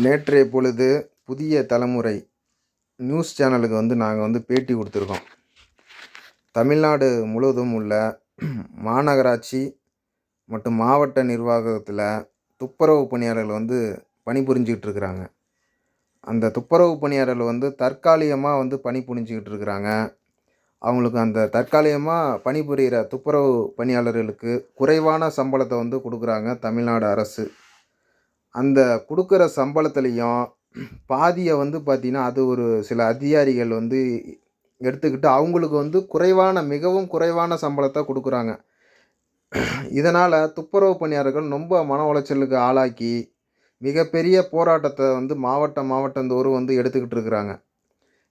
நேற்றைய பொழுது புதிய தலைமுறை நியூஸ் சேனலுக்கு வந்து நாங்கள் வந்து பேட்டி கொடுத்துருக்கோம். தமிழ்நாடு முழுவதும் உள்ள மாநகராட்சி மற்றும் மாவட்ட நிர்வாகத்தில் துப்புரவு பணியாளர்கள் வந்து பணிபுரிஞ்சிக்கிட்டு இருக்கிறாங்க. அந்த துப்புரவு பணியாளர்கள் வந்து தற்காலிகமாக வந்து பணிபுரிஞ்சுக்கிட்டு இருக்கிறாங்க. அவங்களுக்கு அந்த தற்காலிகமாக பணிபுரிகிற துப்புரவு பணியாளர்களுக்கு குறைவான சம்பளத்தை வந்து கொடுக்குறாங்க தமிழ்நாடு அரசு. அந்த கொடுக்குற சம்பளத்துலேயும் பாதியை வந்து பார்த்திங்கன்னா அது ஒரு சில அதிகாரிகள் வந்து எடுத்துக்கிட்டு அவங்களுக்கு வந்து குறைவான மிகவும் குறைவான சம்பளத்தை கொடுக்குறாங்க. இதனால் துப்புரவு பணியாளர்கள் ரொம்ப மன உளைச்சலுக்கு ஆளாக்கி மிகப்பெரிய போராட்டத்தை வந்து மாவட்டம் மாவட்டந்தோறும் வந்து எடுத்துக்கிட்டு இருக்கிறாங்க.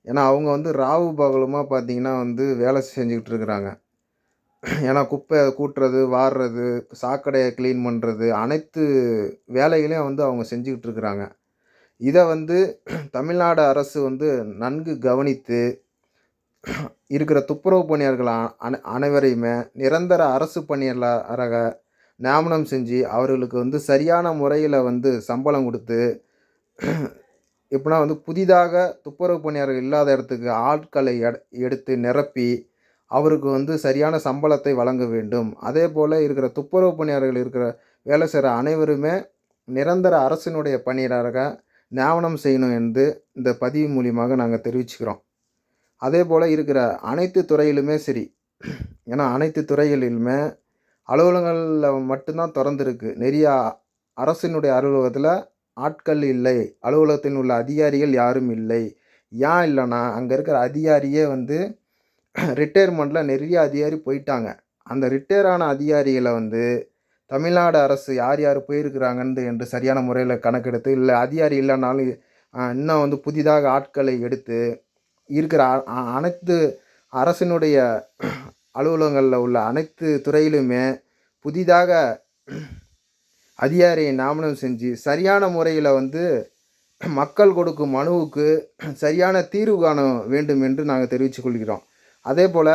ஏன்னா அவங்க வந்து ராவு பகலுமாக பார்த்திங்கன்னா வந்து வேலை செஞ்சுக்கிட்டு இருக்கிறாங்க. ஏன்னா குப்பை கூட்டுறது வாடுறது சாக்கடையை க்ளீன் பண்ணுறது அனைத்து வேலைகளையும் வந்து அவங்க செஞ்சுக்கிட்டு இருக்கிறாங்க. இதை வந்து தமிழ்நாடு அரசு வந்து நன்கு கவனித்து இருக்கிற துப்புரவு பணியாளர்கள் அனை அனைவரையுமே நிரந்தர அரசு பணியாளராக நியமனம் செஞ்சு அவர்களுக்கு வந்து சரியான முறையில் வந்து சம்பளம் கொடுத்து எப்படின்னா வந்து புதிதாக துப்புரவு பணியாளர்கள் இல்லாத இடத்துக்கு ஆட்களை எட- எடுத்து நிரப்பி அவருக்கு வந்து சரியான சம்பளத்தை வழங்க வேண்டும். அதே போல் இருக்கிற துப்புரவு பணியாளர்கள் இருக்கிற வேலை செய்கிற அனைவருமே நிரந்தர அரசினுடைய பணியாளராக நியமனம் செய்யணும் என்று இந்த பதிவு மூலியமாக நாங்கள் தெரிவிச்சுக்கிறோம். அதே போல் இருக்கிற அனைத்து துறையிலுமே சரி. ஏன்னா அனைத்து துறைகளிலுமே அலுவலகங்களில் மட்டும்தான் திறந்துருக்கு. நிறைய அரசினுடைய அலுவலகத்தில் ஆட்கள் இல்லை. அலுவலகத்தில் உள்ள அதிகாரிகள் யாரும் இல்லை. ஏன் இல்லைன்னா அங்கே இருக்கிற அதிகாரியே வந்து ரிட்டையர்மெண்ட்டில் நிறைய அதிகாரி போயிட்டாங்க. அந்த ரிட்டையர் ஆன அதிகாரிகளை வந்து தமிழ்நாடு அரசு யார் யார் போயிருக்கிறாங்கன்னு என்று சரியான முறையில் கணக்கெடுத்து இல்லை அதிகாரி இல்லைனாலும் இன்னும் வந்து புதிதாக ஆட்களை எடுத்து இருக்கிற அனைத்து அரசினுடைய அலுவலகங்களில் உள்ள அனைத்து துறையிலுமே புதிதாக அதிகாரியை நாமனம் செஞ்சு சரியான முறையில் வந்து மக்கள் கொடுக்கும் மனுவுக்கு சரியான தீர்வு காண வேண்டும் என்று நாங்கள் தெரிவித்துக் கொள்கிறோம். அதே போல்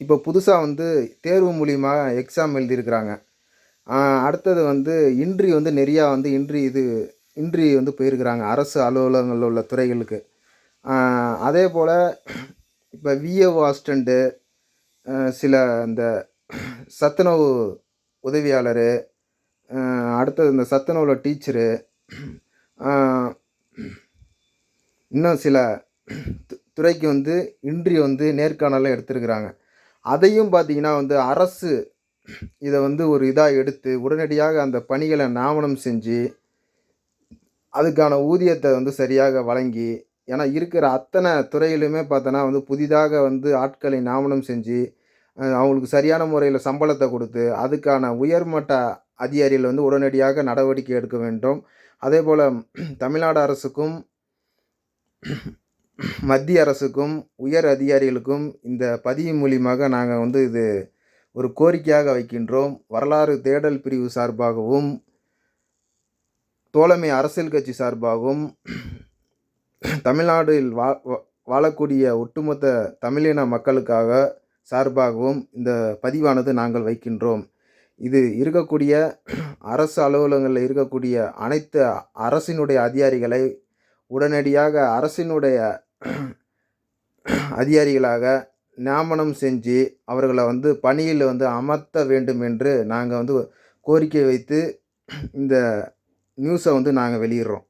இப்போ புதுசாக வந்து தேர்வு மூலியமாக எக்ஸாம் எழுதியிருக்கிறாங்க. அடுத்தது வந்து இன்றி வந்து நிறையா வந்து இன்றி இது இன்றி வந்து போயிருக்கிறாங்க அரசு அலுவலகங்களில் உள்ள துறைகளுக்கு. அதே போல் இப்போ விஏஓ அசிஸ்டண்ட்டு சில இந்த சத்துணவு உதவியாளர் அடுத்தது இந்த சத்துணவில் டீச்சரு இன்னும் சில துறைக்கு வந்து இன்றி வந்து நேர்காணலில் எடுத்திருக்கிறாங்க. அதையும் பார்த்தீங்கன்னா வந்து அரசு இதை வந்து ஒரு இதாக எடுத்து உடனடியாக அந்த பணிகளை நாமனம் செஞ்சு அதுக்கான ஊதியத்தை வந்து சரியாக வழங்கி ஏன்னா இருக்கிற அத்தனை துறையிலுமே பார்த்தோன்னா வந்து புதிதாக வந்து ஆட்களை நாமனம் செஞ்சு அவங்களுக்கு சரியான முறையில் சம்பளத்தை கொடுத்து அதுக்கான உயர்மட்ட அதிகாரிகள் வந்து உடனடியாக நடவடிக்கை எடுக்க வேண்டும். அதே போல் தமிழ்நாடு அரசுக்கும் மத்திய அரசுக்கும் உயர் அதிகாரிகளுக்கும் இந்த பதிவு மூலியமாக நாங்கள் வந்து இது ஒரு கோரிக்கையாக வைக்கின்றோம். வரலாறு தேடல் பிரிவு சார்பாகவும் தோழமை அரசியல் கட்சி சார்பாகவும் தமிழ்நாட்டில் வா வா- வாழக்கூடிய ஒட்டுமொத்த தமிழின மக்களுக்காக சார்பாகவும் இந்த பதிவானது நாங்கள் வைக்கின்றோம். இது இருக்கக்கூடிய அரசு அலுவலகங்களில் இருக்கக்கூடிய அனைத்து அரசினுடைய அதிகாரிகளை உடனடியாக அரசினுடைய அதிகாரிகளாக நியமனம் செஞ்சு அவர்களை வந்து பணியில் வந்து அமர்த்த வேண்டும் என்று நாங்கள் வந்து கோரிக்கை வைத்து இந்த நியூஸை வந்து நாங்கள் வெளியிடுறோம்.